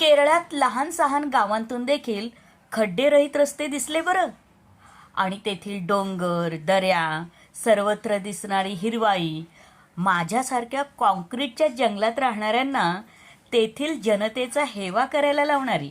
केरळात लहान सहान गावांतून देखील खड्डेरहित रस्ते दिसले बरं आणि तेथील डोंगर दऱ्या सर्वत्र दिसणारी हिरवाई माझ्यासारख्या कॉन्क्रीटच्या जंगलात राहणाऱ्यांना तेथील जनतेचा हेवा करायला लावणारी